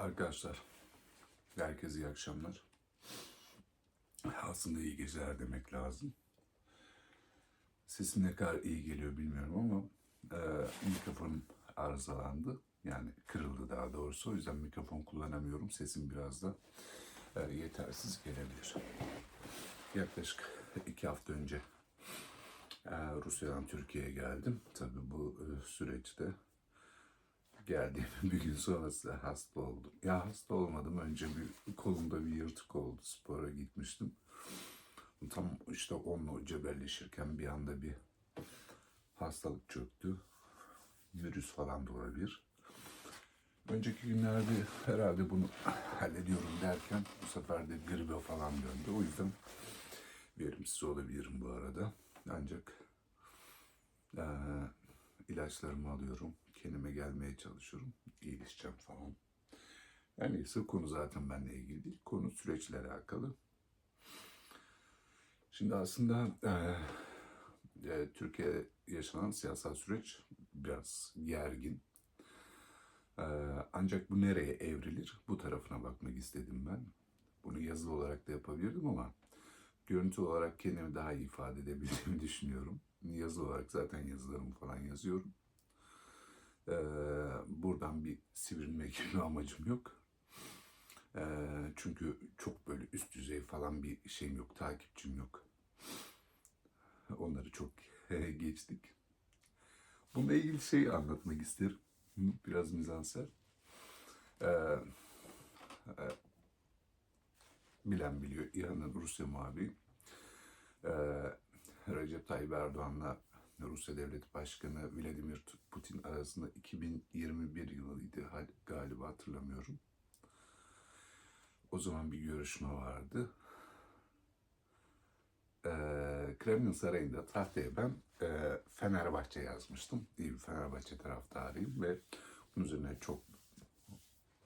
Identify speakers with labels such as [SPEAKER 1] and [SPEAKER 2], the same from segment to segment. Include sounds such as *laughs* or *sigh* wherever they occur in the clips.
[SPEAKER 1] Arkadaşlar, herkese iyi akşamlar. Aslında iyi geceler demek lazım. Sesim ne kadar iyi geliyor bilmiyorum ama e, mikrofonum arızalandı. Yani kırıldı daha doğrusu. O yüzden mikrofon kullanamıyorum. Sesim biraz da e, yetersiz gelebilir. Yaklaşık iki hafta önce e, Rusya'dan Türkiye'ye geldim. Tabii bu e, süreçte geldiğim *laughs* bir gün sonrası hasta oldum. Ya hasta olmadım. Önce bir kolumda bir yırtık oldu. Spora gitmiştim. Tam işte onunla cebelleşirken bir anda bir hastalık çöktü. Virüs falan da olabilir. Önceki günlerde herhalde bunu hallediyorum derken bu sefer de gribe falan döndü. O yüzden verimsiz olabilirim bu arada. Ancak eee ilaçlarımı alıyorum. Kendime gelmeye çalışıyorum. İyileşeceğim falan. Her neyse konu zaten benimle ilgili değil. Konu süreçle alakalı. Şimdi aslında eee, e, Türkiye'de yaşanan siyasal süreç biraz gergin. Eee, ancak bu nereye evrilir? Bu tarafına bakmak istedim ben. Bunu yazılı olarak da yapabilirdim ama görüntü olarak kendimi daha iyi ifade edebildiğimi *laughs* düşünüyorum. Yazılı olarak zaten yazılarımı falan yazıyorum. Ee, buradan bir sivrilme *laughs* gibi bir amacım yok. Ee, çünkü çok böyle üst düzey falan bir şeyim yok, takipçim yok. Onları çok *laughs* geçtik. Bununla ilgili şeyi anlatmak isterim. Biraz mizanser. Ee, e, bilen biliyor. İran'ın Rusya muhabiri. Ee, Recep Tayyip Erdoğan'la Rusya Devlet Başkanı Vladimir Putin arasında 2021 yılıydı galiba hatırlamıyorum. O zaman bir görüşme vardı. Ee, Kremlin Sarayı'nda tahtaya ben e, Fenerbahçe yazmıştım. İyi bir Fenerbahçe taraftarıyım ve bunun üzerine çok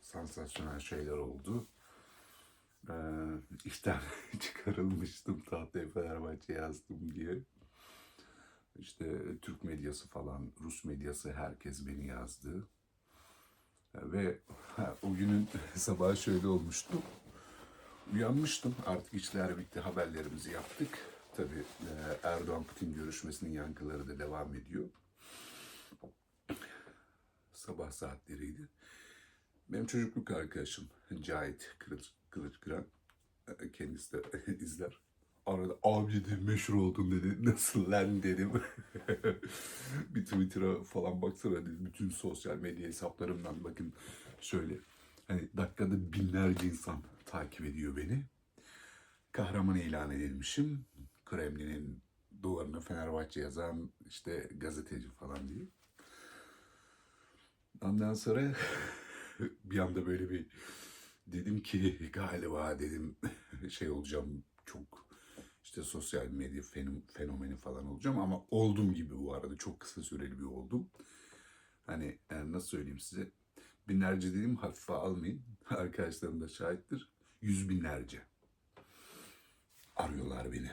[SPEAKER 1] sansasyonel şeyler oldu. Ee, *laughs* işten *laughs* çıkarılmıştım tahtaya Fenerbahçe yazdım diye. İşte Türk medyası falan, Rus medyası herkes beni yazdı. Ve *laughs* ha, o günün *laughs* sabahı şöyle olmuştu. Uyanmıştım. Artık işler bitti. Haberlerimizi yaptık. Tabii e, Erdoğan-Putin görüşmesinin yankıları da devam ediyor. Sabah saatleriydi. Benim çocukluk arkadaşım Cahit Kılıç, Kılıçkıran. e, Kendisi de *laughs* izler. Arada abi dedi meşhur oldun dedi. *laughs* Nasıl lan dedim. *laughs* bir Twitter'a falan baksana dedi. Bütün sosyal medya hesaplarımdan bakın şöyle. Hani dakikada binlerce insan takip ediyor beni. Kahraman ilan edilmişim. Kremlin'in duvarına Fenerbahçe yazan işte gazeteci falan diye. Ondan sonra *laughs* bir anda böyle bir dedim ki galiba dedim şey olacağım çok işte sosyal medya fenom- fenomeni falan olacağım ama oldum gibi bu arada. Çok kısa süreli bir oldum. Hani yani nasıl söyleyeyim size? Binlerce dedim hafife almayın. *laughs* Arkadaşlarım da şahittir. Yüz binlerce. Arıyorlar beni.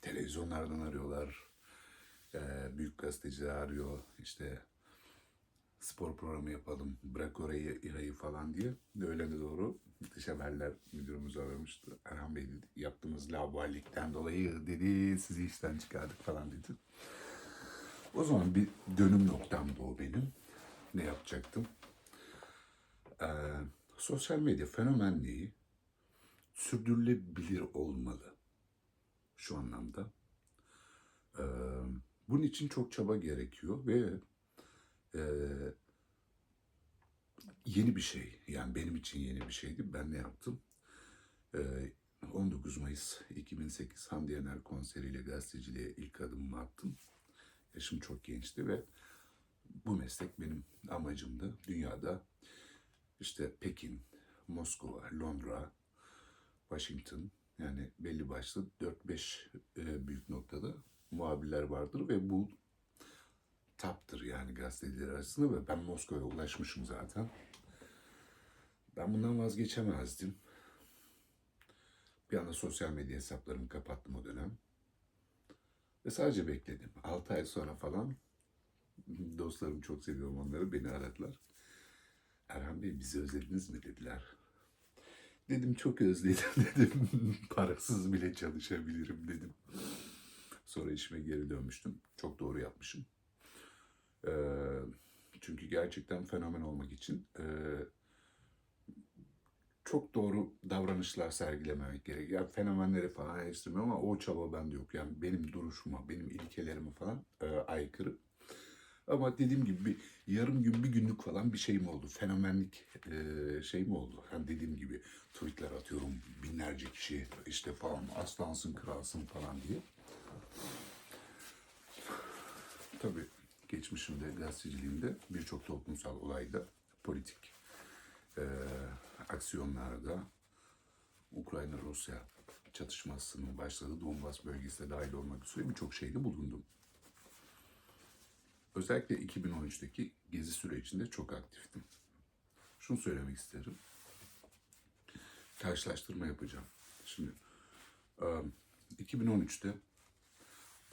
[SPEAKER 1] Televizyonlardan arıyorlar. Ee, büyük gazeteciler arıyor. İşte spor programı yapalım. Bırak orayı İHA'yı falan diye. Öğlene doğru dış haberler müdürümüz aramıştı. Erhan Bey dedi yaptığımız laubalilikten dolayı dedi sizi işten çıkardık falan dedi. O zaman bir dönüm noktamdı o benim. Ne yapacaktım? Ee, sosyal medya fenomenliği sürdürülebilir olmalı. Şu anlamda. Ee, bunun için çok çaba gerekiyor ve ee, yeni bir şey. Yani benim için yeni bir şeydi. Ben ne yaptım? Ee, 19 Mayıs 2008 Hamdi Yener konseriyle gazeteciliğe ilk adımımı attım. Yaşım çok gençti ve bu meslek benim amacımdı. Dünyada işte Pekin, Moskova, Londra, Washington yani belli başlı 4-5 e, büyük noktada muhabirler vardır ve bu taptır yani gazeteciler arasında ve ben Moskova'ya ulaşmışım zaten. Ben bundan vazgeçemezdim. Bir anda sosyal medya hesaplarımı kapattım o dönem. Ve sadece bekledim. 6 ay sonra falan dostlarım çok seviyorum onları beni aradılar. Erhan Bey bizi özlediniz mi dediler. Dedim çok özledim *laughs* dedim. Parasız bile çalışabilirim dedim. Sonra işime geri dönmüştüm. Çok doğru yapmışım. Ee, çünkü gerçekten fenomen olmak için e, çok doğru davranışlar sergilememek gerek. Yani fenomenleri falan eleştirmiyorum ama o çaba bende yok. Yani benim duruşuma, benim ilkelerime falan e, aykırı. Ama dediğim gibi bir yarım gün, bir günlük falan bir şeyim oldu. Fenomenlik e, şey mi oldu? Yani dediğim gibi tweetler atıyorum binlerce kişi işte falan aslansın, kralsın falan diye. Tabii geçmişimde, gazeteciliğimde birçok toplumsal olayda, politik e, aksiyonlarda Ukrayna-Rusya çatışmasının başladığı Donbas bölgesine dahil olmak üzere birçok şeyde bulundum. Özellikle 2013'teki gezi sürecinde çok aktiftim. Şunu söylemek isterim. Karşılaştırma yapacağım. Şimdi e, 2013'te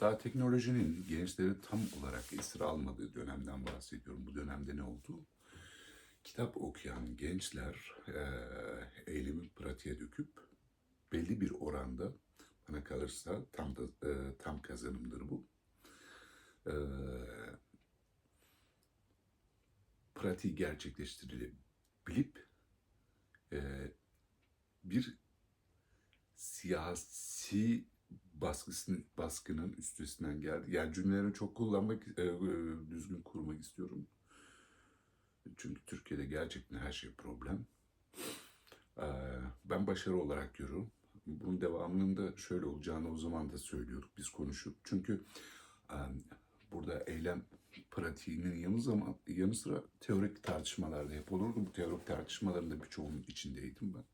[SPEAKER 1] daha teknolojinin gençleri tam olarak esir almadığı dönemden bahsediyorum. Bu dönemde ne oldu? Kitap okuyan gençler eee eylemi pratiğe döküp belli bir oranda bana kalırsa tam da eee, tam kazanımdır bu. Eee pratiği gerçekleştirilebilip eee, bir siyasi baskısının baskının üstesinden geldi. Yani cümleleri çok kullanmak, e, e, düzgün kurmak istiyorum. Çünkü Türkiye'de gerçekten her şey problem. Ee, Ben başarı olarak görüyorum. Bunun devamında şöyle olacağını o zaman da söylüyorduk biz konuşup. Çünkü e, burada eylem pratiğinin yanı zaman yanı sıra teorik tartışmalar da hep olurdu. Bu teorik tartışmaların da birçoğunun içindeydim ben.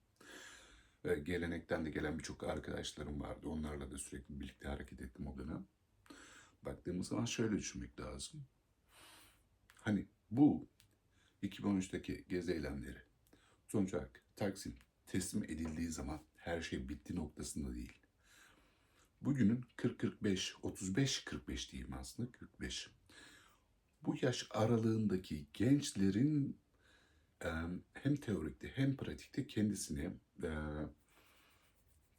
[SPEAKER 1] Ve gelenekten de gelen birçok arkadaşlarım vardı. Onlarla da sürekli birlikte hareket ettim o dönem. Baktığımız zaman şöyle düşünmek lazım. Hani bu 2013'teki gezi eylemleri sonuç olarak Taksim teslim edildiği zaman her şey bitti noktasında değil. Bugünün 40-45, 35-45 diyeyim aslında 45. Bu yaş aralığındaki gençlerin hem teorikte hem pratikte kendisini e,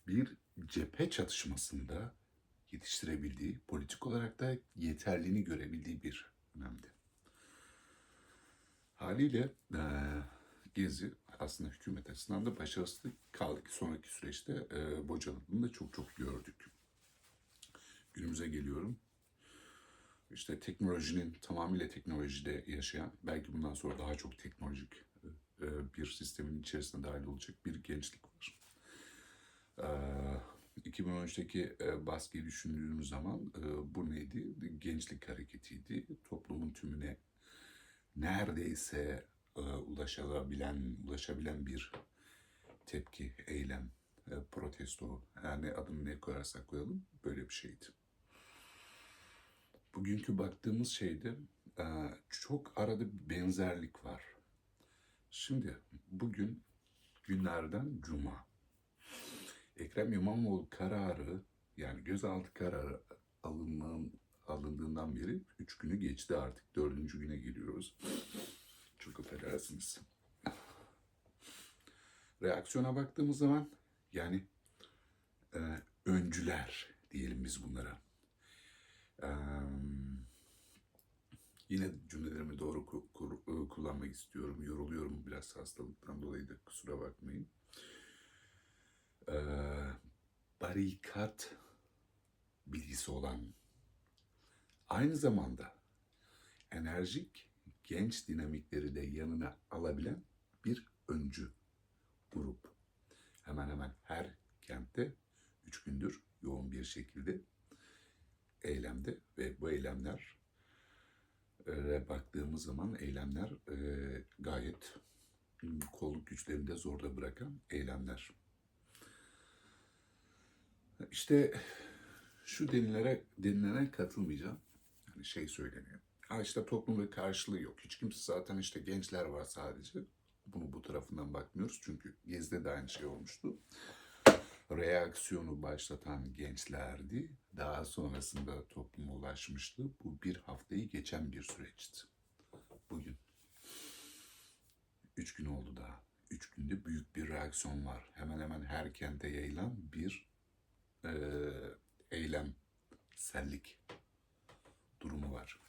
[SPEAKER 1] bir cephe çatışmasında yetiştirebildiği, politik olarak da yeterliğini görebildiği bir dönemdi. Haliyle e, Gezi aslında hükümet açısından da başarısız kaldı ki sonraki süreçte e, bocaladığını da çok çok gördük. Günümüze geliyorum. İşte teknolojinin tamamıyla teknolojide yaşayan, belki bundan sonra daha çok teknolojik bir sistemin içerisine dahil olacak bir gençlik var. E, 2013'teki e, baskıyı düşündüğümüz zaman e, bu neydi? Gençlik hareketiydi. Toplumun tümüne neredeyse e, ulaşabilen ulaşabilen bir tepki, eylem, e, protesto yani adını ne koyarsak koyalım böyle bir şeydi. Bugünkü baktığımız şeyde e, çok arada bir benzerlik var. Şimdi bugün günlerden cuma. Ekrem İmamoğlu kararı yani gözaltı kararı alınan, alındığından beri üç günü geçti artık. Dördüncü güne geliyoruz. Çok affedersiniz. Reaksiyona baktığımız zaman yani e, öncüler diyelim biz bunlara. E, yine cümlelerimi doğru ku- kur- e, kullanmak istiyorum. Yoruluyorum biraz hastalıktan dolayı da kusura bakmayın. E, barikat bilgisi olan aynı zamanda enerjik genç dinamikleri de yanına alabilen bir öncü grup. Hemen hemen her kentte üç gündür yoğun bir şekilde eylemde ve bu eylemler baktığımız zaman eylemler e, gayet kolluk güçlerini de zorda bırakan eylemler. İşte şu denilere, denilene katılmayacağım. Yani şey söyleniyor. Ha işte toplumda karşılığı yok. Hiç kimse zaten işte gençler var sadece. Bunu bu tarafından bakmıyoruz çünkü Gezi'de de aynı şey olmuştu. Reaksiyonu başlatan gençlerdi. Daha sonrasında topluma ulaşmıştı. Bu bir haftayı geçen bir süreçti. Bugün. Üç gün oldu daha. Üç günde büyük bir reaksiyon var. Hemen hemen her kente yayılan bir eee eylemsellik durumu var.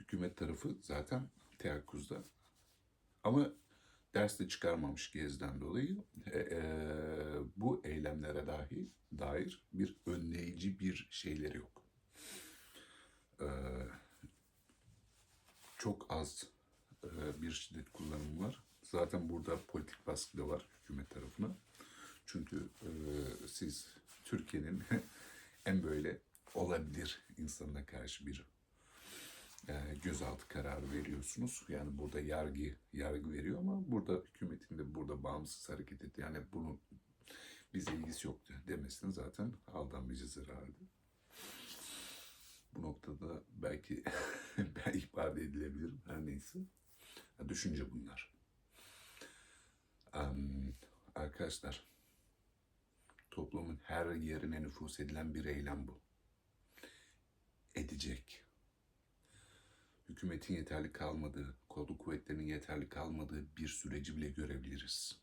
[SPEAKER 1] Hükümet tarafı zaten teyakkuzda. Ama ders de çıkarmamış Gezi'den dolayı e, e, bu eylemlere dahi dair bir önleyici şeyleri yok. E, çok az e, bir şiddet kullanımı var. Zaten burada politik baskı da var hükümet tarafına. Çünkü e, siz Türkiye'nin *laughs* en böyle olabilir insanına karşı bir e, gözaltı kararı veriyorsunuz. Yani burada yargı yargı veriyor ama burada hükümetin de burada bağımsız hareket etti. Yani bunun bize ilgisi yoktu demesinin zaten aldanmayıcı zarardı. Bu noktada belki *laughs* ben ifade edilebilirim her neyse. Ya, Düşünce bunlar. Am, arkadaşlar toplumun her yerine nüfus edilen bir eylem bu. Edecek hükümetin yeterli kalmadığı, kolluk kuvvetlerinin yeterli kalmadığı bir süreci bile görebiliriz.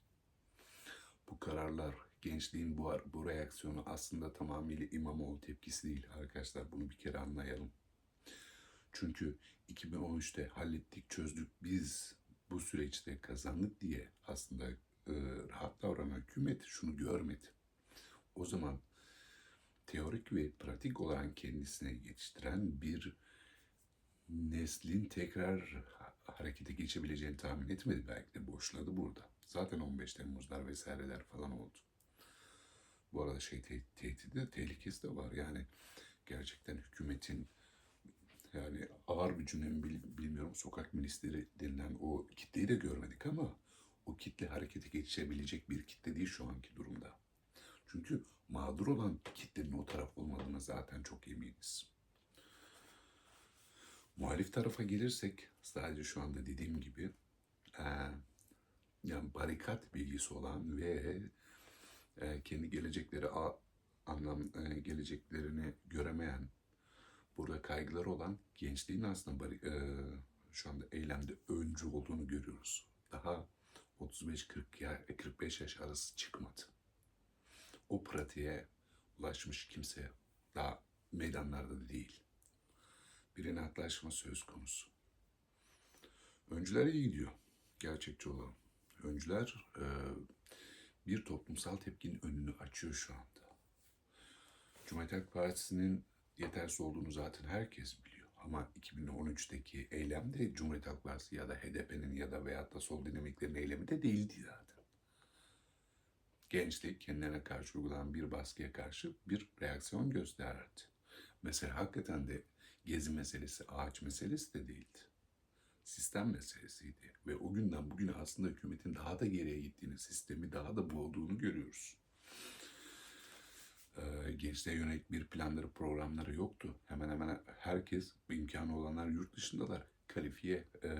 [SPEAKER 1] Bu kararlar, gençliğin bu, bu reaksiyonu aslında tamamıyla İmamoğlu tepkisi değil arkadaşlar. Bunu bir kere anlayalım. Çünkü 2013'te hallettik, çözdük, biz bu süreçte kazandık diye aslında e, rahat davranan hükümet şunu görmedi. O zaman teorik ve pratik olan kendisine yetiştiren bir neslin tekrar harekete geçebileceğini tahmin etmedi. Belki de boşladı burada. Zaten 15 Temmuzlar vesaireler falan oldu. Bu arada şey te- tehdidi, tehlikesi de var. Yani gerçekten hükümetin yani ağır mi bil- bilmiyorum sokak milisleri denilen o kitleyi de görmedik ama o kitle harekete geçebilecek bir kitle değil şu anki durumda. Çünkü mağdur olan kitlenin o taraf olmadığına zaten çok eminiz. Muhalif tarafa gelirsek sadece şu anda dediğim gibi eee, yani barikat bilgisi olan ve eee, kendi gelecekleri a- anlam eee, geleceklerini göremeyen burada kaygıları olan gençliğin aslında bari, eee, şu anda eylemde öncü olduğunu görüyoruz. Daha 35-40 ya- 45 yaş arası çıkmadı. O pratiğe ulaşmış kimse daha meydanlarda da değil bir inatlaşma söz konusu. Öncüler iyi gidiyor. Gerçekçi olalım. Öncüler e, bir toplumsal tepkinin önünü açıyor şu anda. Cumhuriyet Halk Partisi'nin yetersiz olduğunu zaten herkes biliyor. Ama 2013'teki eylem de Cumhuriyet Halk Partisi ya da HDP'nin ya da veyahut da sol dinamiklerin eylemi de değildi zaten. Gençlik kendilerine karşı uygulanan bir baskıya karşı bir reaksiyon gösterdi. Mesela hakikaten de gezi meselesi, ağaç meselesi de değildi. Sistem meselesiydi. Ve o günden bugüne aslında hükümetin daha da geriye gittiğini, sistemi daha da boğduğunu görüyoruz. Ee, gençliğe yönelik bir planları, programları yoktu. Hemen hemen herkes, imkanı olanlar yurt dışındalar. Kalifiye e,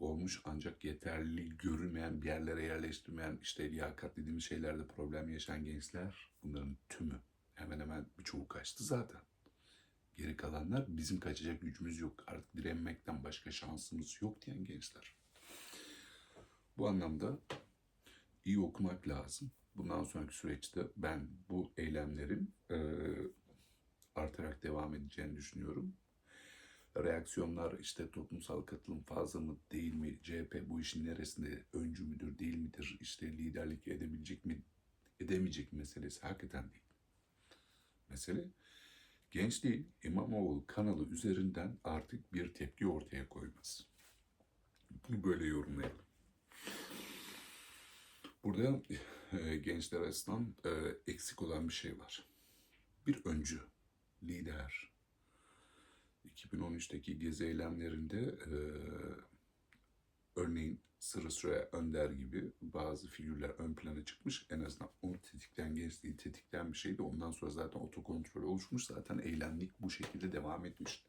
[SPEAKER 1] olmuş ancak yeterli görünmeyen, bir yerlere yerleştirmeyen, işte liyakat dediğimiz şeylerde problem yaşayan gençler, bunların tümü hemen hemen birçoğu kaçtı zaten. Geri kalanlar bizim kaçacak gücümüz yok. Artık direnmekten başka şansımız yok diyen gençler. Bu anlamda iyi okumak lazım. Bundan sonraki süreçte ben bu eylemlerin e, artarak devam edeceğini düşünüyorum. Reaksiyonlar işte toplumsal katılım fazla mı değil mi? CHP bu işin neresinde öncü müdür değil midir? İşte liderlik edebilecek mi edemeyecek meselesi hakikaten değil. Mesele gençliğin İmamoğlu kanalı üzerinden artık bir tepki ortaya koyması. Bunu böyle yorumlayalım. Burada e, gençler arasından e, eksik olan bir şey var. Bir öncü, lider. 2013'teki gezi eylemlerinde e, örneğin Sırı Süre Önder gibi bazı figürler ön plana çıkmış. En azından onu tetikleyen gençliği tetikleyen bir şeydi. Ondan sonra zaten otokontrol oluşmuş. Zaten eylemlik bu şekilde devam etmiş.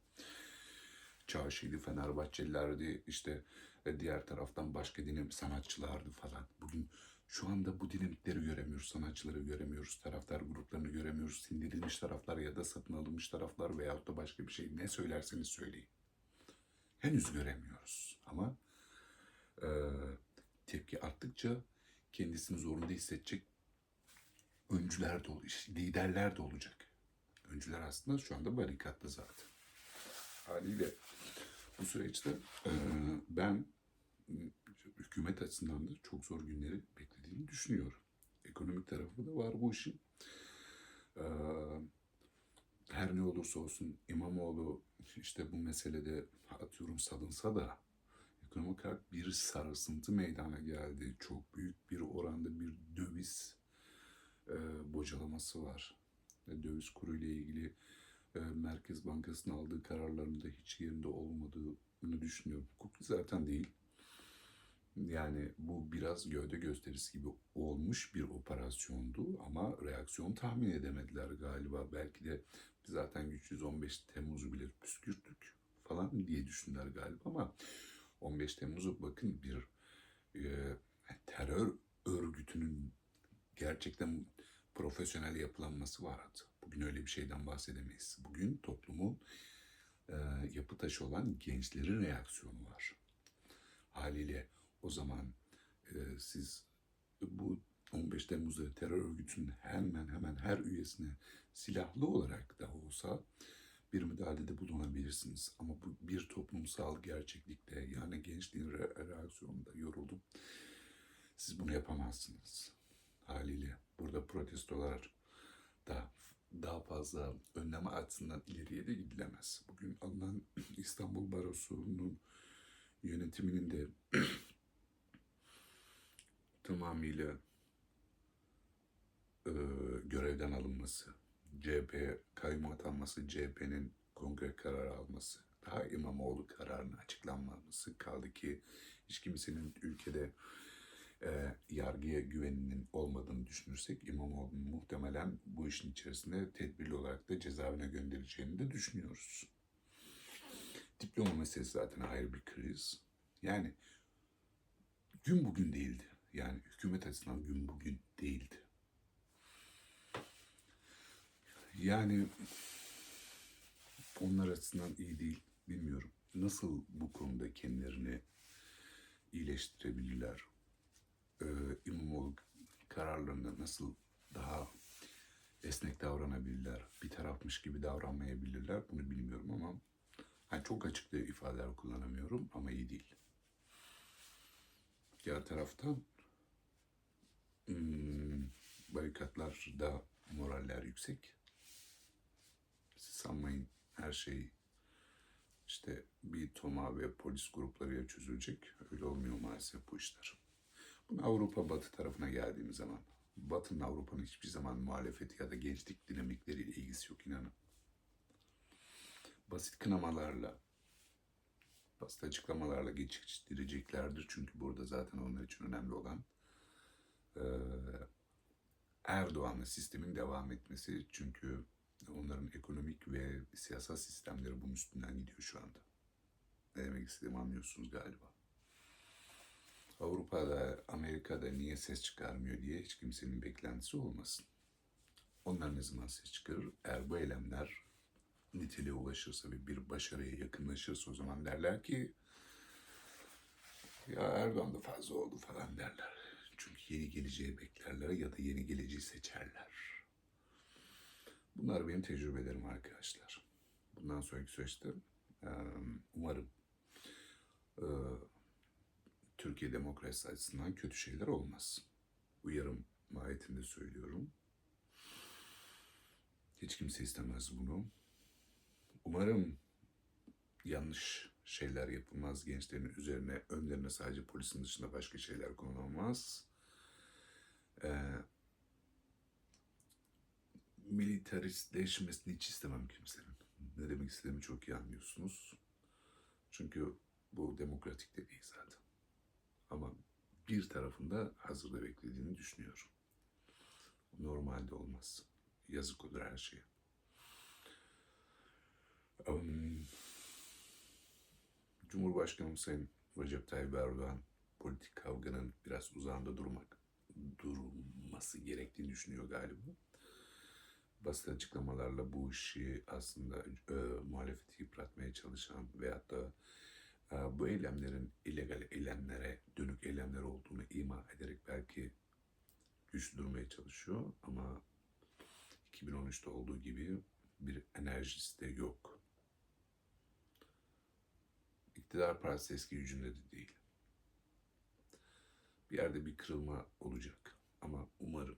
[SPEAKER 1] Çarşıydı, Fenerbahçelilerdi, işte e, diğer taraftan başka dinamik sanatçılardı falan. Bugün şu anda bu dinamikleri göremiyoruz, sanatçıları göremiyoruz, taraftar gruplarını göremiyoruz, sindirilmiş taraflar ya da satın alınmış taraflar veyahut da başka bir şey. Ne söylerseniz söyleyin. Henüz göremiyoruz ama e, tepki arttıkça kendisini zorunda hissedecek öncüler de olacak, liderler de olacak. Öncüler aslında şu anda barikatta zaten. Haliyle bu süreçte e, ben hükümet açısından da çok zor günleri beklediğini düşünüyorum. Ekonomik tarafı da var bu işin. E, her ne olursa olsun İmamoğlu işte bu meselede atıyorum salınsa da ekonomik olarak bir sarsıntı meydana geldi. Çok büyük bir oranda bir döviz e, bocalaması var. Ve döviz kuru ile ilgili e, Merkez Bankası'nın aldığı kararların da hiç yerinde olmadığını düşünüyorum. Hukuki zaten değil. Yani bu biraz gövde gösterisi gibi olmuş bir operasyondu ama reaksiyon tahmin edemediler galiba. Belki de zaten 315 Temmuz'u bile püskürttük falan diye düşündüler galiba ama 15 Temmuz'u bakın bir e, terör örgütünün gerçekten profesyonel yapılanması vardı. Bugün öyle bir şeyden bahsedemeyiz. Bugün toplumun e, yapı taşı olan gençlerin reaksiyonu var. Haliyle o zaman e, siz bu 15 Temmuz'da terör örgütünün hemen hemen her üyesine silahlı olarak da olsa bir müdahalede bulunabilirsiniz. Ama bu bir toplumsal gerçeklikte yani gençliğin re- reaksiyonunda yoruldum. Siz bunu yapamazsınız. Haliyle burada protestolar da daha fazla önleme açısından ileriye de gidilemez. Bugün alınan *clears throat* İstanbul Barosu'nun yönetiminin de *clears throat* tamamıyla e, görevden alınması, CHP kayyum atanması, CHP'nin kongre kararı alması, daha İmamoğlu kararının açıklanmaması kaldı ki hiç kimsenin ülkede e, yargıya güveninin olmadığını düşünürsek İmamoğlu'nun muhtemelen bu işin içerisinde tedbirli olarak da cezaevine göndereceğini de düşünüyoruz. Diploma meselesi zaten ayrı bir kriz. Yani gün bugün değildi. Yani hükümet açısından gün bugün değildi. Yani onlar açısından iyi değil. Bilmiyorum. Nasıl bu konuda kendilerini iyileştirebilirler? Ee, İmamoğlu kararlarında nasıl daha esnek davranabilirler? Bir tarafmış gibi davranmayabilirler. Bunu bilmiyorum ama hani çok açık da ifadeler kullanamıyorum ama iyi değil. Diğer taraftan hmm, barikatlarda moraller yüksek. Sanmayın her şey işte bir toma ve polis gruplarıyla çözülecek. Öyle olmuyor maalesef bu işler. Bunu Avrupa Batı tarafına geldiğimiz zaman Batı'nın Avrupa'nın hiçbir zaman muhalefeti ya da gençlik dinamikleriyle ilgisi yok inanın. Basit kınamalarla, basit açıklamalarla geçiştireceklerdir. Çünkü burada zaten onlar için önemli olan eee Erdoğan'la sistemin devam etmesi. Çünkü onların ekonomik ve siyasal sistemleri bunun üstünden gidiyor şu anda. Ne demek istediğimi anlıyorsunuz galiba. Avrupa'da, Amerika'da niye ses çıkarmıyor diye hiç kimsenin beklentisi olmasın. Onlar ne zaman ses çıkarır? Eğer bu eylemler niteliğe ulaşırsa ve bir başarıya yakınlaşırsa o zaman derler ki ya Erdoğan da fazla oldu falan derler. Çünkü yeni geleceği beklerler ya da yeni geleceği seçerler. Bunlar benim tecrübelerim arkadaşlar. Bundan sonraki süreçte umarım Türkiye demokrasisi açısından kötü şeyler olmaz. Uyarım mahiyetinde söylüyorum. Hiç kimse istemez bunu. Umarım yanlış şeyler yapılmaz. Gençlerin üzerine, önlerine sadece polisin dışında başka şeyler konulmaz. Ee, militaristleşmesini hiç istemem kimsenin. Ne demek istediğimi çok iyi anlıyorsunuz. Çünkü bu demokratik de değil zaten. Ama bir tarafında hazırda beklediğini düşünüyorum. Normalde olmaz. Yazık olur her şeye. Um, Cumhurbaşkanı Sayın Recep Tayyip Erdoğan politik kavganın biraz uzağında durmak durması gerektiğini düşünüyor galiba. Basit açıklamalarla bu işi aslında e, muhalefeti yıpratmaya çalışan veyahut da e, bu eylemlerin illegal eylemlere dönük eylemler olduğunu ima ederek belki güçlü durmaya çalışıyor ama 2013'te olduğu gibi bir enerjisi de yok. İktidar partisi eski gücünde de değil. Bir yerde bir kırılma olacak ama umarım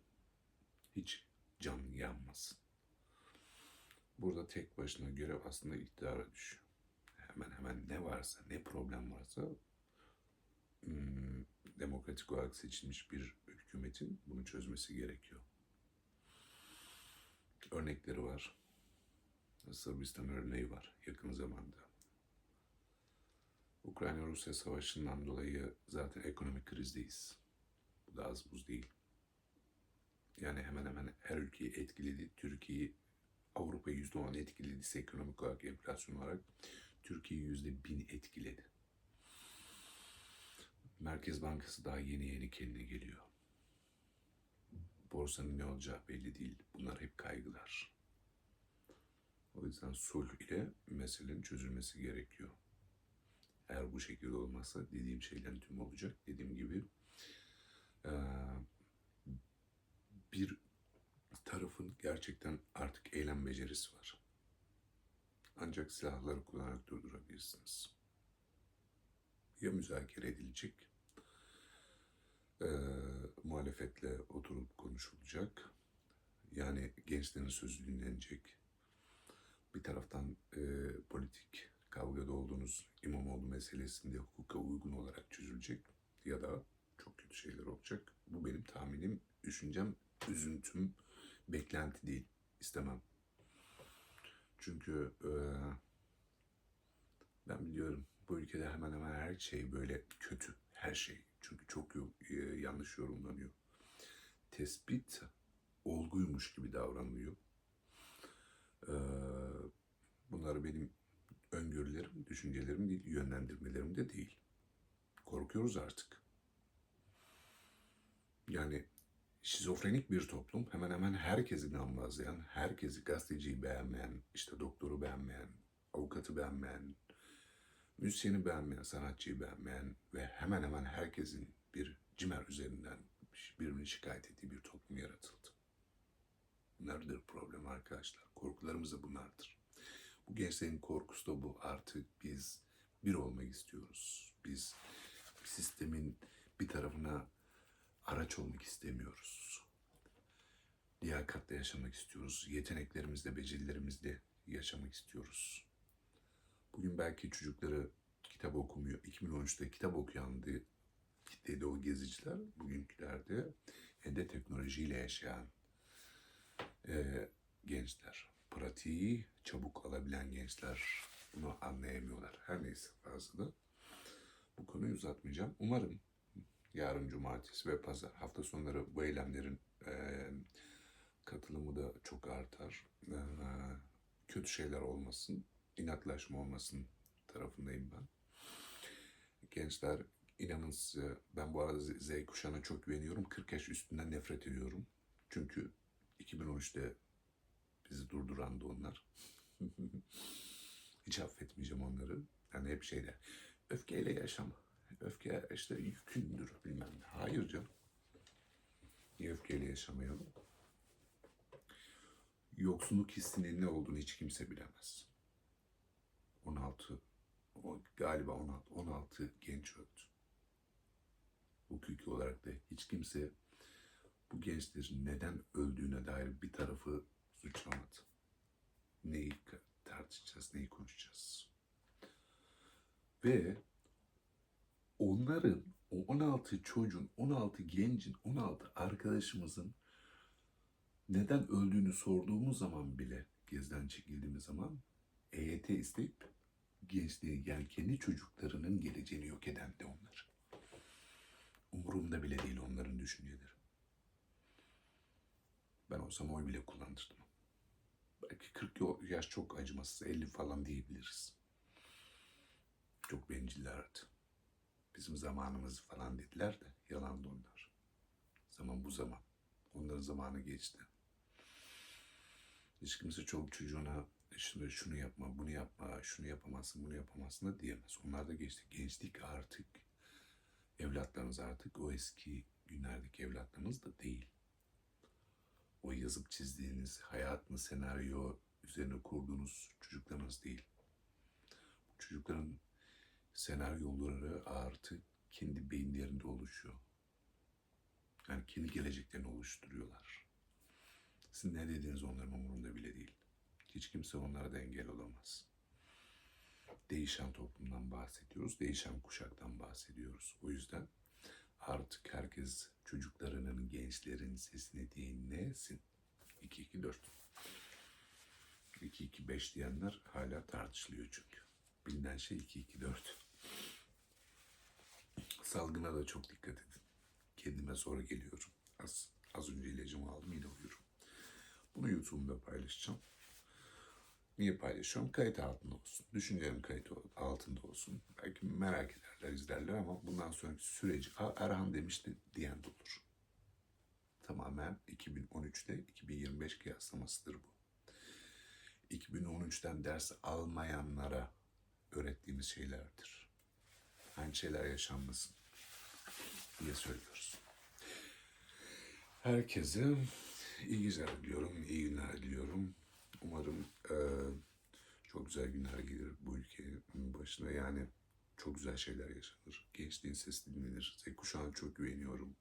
[SPEAKER 1] hiç can yanmasın. Burada tek başına görev aslında iktidara düşüyor. Hemen hemen ne varsa, ne problem varsa hmm, demokratik olarak seçilmiş bir hükümetin bunu çözmesi gerekiyor. Örnekleri var. Sırbistan örneği var yakın zamanda. Ukrayna-Rusya savaşından dolayı zaten ekonomik krizdeyiz. Bu da az buz değil. Yani hemen hemen her ülkeyi etkiledi. Türkiye'yi Avrupa'yı yüzde on etkilediyse ekonomik olarak, enflasyon olarak Türkiye'yi yüzde bin etkiledi. Merkez Bankası daha yeni yeni kendine geliyor. Borsanın ne olacağı belli değil. Bunlar hep kaygılar. O yüzden sulh ile meselenin çözülmesi gerekiyor. Eğer bu şekilde olmazsa dediğim şeylerin tüm olacak. Dediğim gibi eee, bir tarafın gerçekten artık eylem becerisi var. Ancak silahları kullanarak durdurabilirsiniz. Ya müzakere edilecek, eee, muhalefetle oturup konuşulacak, yani gençlerin sözü dinlenecek. Bir taraftan eee, politik kavgada olduğunuz İmamoğlu meselesinde hukuka uygun olarak çözülecek ya da çok kötü şeyler olacak. Bu benim tahminim, düşüncem, üzüntüm, beklenti değil. İstemem. Çünkü eee, ben biliyorum bu ülkede hemen hemen her şey böyle kötü. Her şey. Çünkü çok e, yanlış yorumlanıyor. Tespit olguymuş gibi davranılıyor. Eee, bunlar benim öngörülerim, düşüncelerim değil, yönlendirmelerim de değil. Korkuyoruz artık. Yani şizofrenik bir toplum hemen hemen herkesi namazlayan, herkesi gazeteciyi beğenmeyen, işte doktoru beğenmeyen, avukatı beğenmeyen, müzisyeni beğenmeyen, sanatçıyı beğenmeyen ve hemen hemen herkesin bir cimer üzerinden birbirini şikayet ettiği bir toplum yaratıldı. Bunlardır problem arkadaşlar. Korkularımız da bunlardır. Bu gençlerin korkusu da bu. Artık biz bir olmak istiyoruz. Biz sistemin bir tarafına araç olmak istemiyoruz. Liyakatle yaşamak istiyoruz. Yeteneklerimizle, becerilerimizle yaşamak istiyoruz. Bugün belki çocukları kitap okumuyor. 2013'te kitap okuyandı kitleydi o geziciler. Bugünkülerde elde teknolojiyle yaşayan eee, gençler. Pratiği çabuk alabilen gençler bunu anlayamıyorlar. Her neyse fazla da bu konuyu uzatmayacağım. Umarım yarın cumartesi ve pazar hafta sonları bu eylemlerin eee, katılımı da çok artar. Eee, kötü şeyler olmasın, inatlaşma olmasın tarafındayım ben. Gençler inanın size ben bu arada Z kuşağına çok güveniyorum. 40 yaş üstünden nefret ediyorum. Çünkü 2013'te bizi durduran da onlar. *laughs* Hiç affetmeyeceğim onları. Yani hep şeyler. Öfkeyle yaşama. Öfke işte yükündür bilmem ne. Hayır canım. Niye öfkeyle yaşamayalım? Yoksunluk hissinin ne olduğunu hiç kimse bilemez. 16, o galiba 16, 16 genç öldü. Hukuki olarak da hiç kimse bu gençlerin neden öldüğüne dair bir tarafı suçlamadı. Neyi tartışacağız, neyi konuşacağız. Ve onların, o 16 çocuğun, 16 gencin, 16 arkadaşımızın neden öldüğünü sorduğumuz zaman bile, gezden çekildiğimiz zaman EYT isteyip gençliği yani kendi çocuklarının geleceğini yok eden de onlar. Umurumda bile değil onların düşünceleri. Ben olsam oy bile kullandırdım. Belki 40 yo- yaş çok acımasız, 50 falan diyebiliriz. Çok bencillerdi. Bizim zamanımız falan dediler de yalandı onlar. Zaman bu zaman. Onların zamanı geçti. Hiç kimse çok çocuğuna şunu, şunu yapma, bunu yapma, şunu yapamazsın, bunu yapamazsın da diyemez. Onlar da geçti. Gençlik artık, evlatlarınız artık o eski günlerdeki evlatlarınız da değil. O yazıp çizdiğiniz, hayatını senaryo üzerine kurduğunuz çocuklarınız değil. Bu çocukların senaryoları artık kendi beyinlerinde oluşuyor. Yani kendi geleceklerini oluşturuyorlar. Sizin ne dediğiniz onların umurunda bile değil. Hiç kimse onlara da engel olamaz. Değişen toplumdan bahsediyoruz, değişen kuşaktan bahsediyoruz. O yüzden artık herkes çocuklarının, gençlerin sesini dinlesin. 2-2-4. 2-2-5 diyenler hala tartışılıyor çünkü. Bilinen şey 2-2-4. Salgına da çok dikkat edin. Kendime sonra geliyorum. Az, az önce ilacımı aldım yine uyuyorum. Bunu YouTube'da paylaşacağım. Niye paylaşıyorum? Kayıt altında olsun. Düşüncelerim kayıt altında olsun. Belki merak ederler, izlerler ama bundan sonraki süreci "Aa, Erhan demişti diyen de olur. Tamamen 2013'te 2025 kıyaslamasıdır bu. 2013'ten ders almayanlara öğrettiğimiz şeylerdir. Aynı şeyler yaşanmasın diye söylüyoruz. Herkese iyi geceler diliyorum, iyi günler diliyorum. Umarım eee, çok güzel günler gelir bu ülkenin başına. Yani çok güzel şeyler yaşanır. Gençliğin sesi dinlenir. Z kuşağına çok güveniyorum.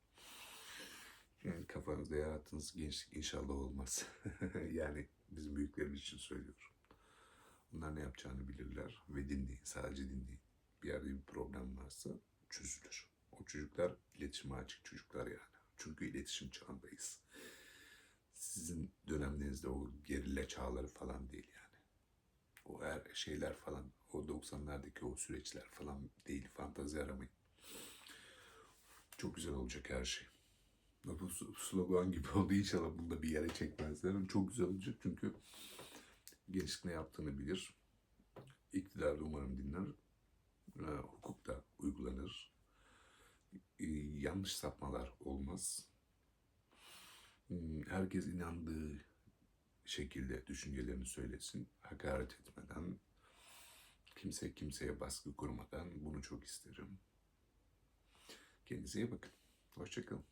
[SPEAKER 1] Yani kafanızda yarattığınız gençlik inşallah olmaz. *laughs* yani bizim büyüklerimiz için söylüyorum. Bunlar ne yapacağını bilirler ve dinleyin. Sadece dinleyin. Bir yerde bir problem varsa çözülür. O çocuklar iletişime açık çocuklar yani. Çünkü iletişim çağındayız. Sizin dönemlerinizde o gerilla çağları falan değil yani. O her şeyler falan, o 90'lardaki o süreçler falan değil. Fantazi aramayın. Çok güzel olacak her şey. Bu slogan gibi oldu. İnşallah bunu da bir yere çekmezler. Çok güzel olacak çünkü gençlik ne yaptığını bilir. İktidar da umarım dinler. Ee, hukuk da uygulanır. Ee, yanlış sapmalar olmaz. Hmm, Herkes inandığı şekilde düşüncelerini söylesin. Hakaret etmeden, kimse kimseye baskı kurmadan bunu çok isterim. Kendinize iyi bakın. Hoşçakalın.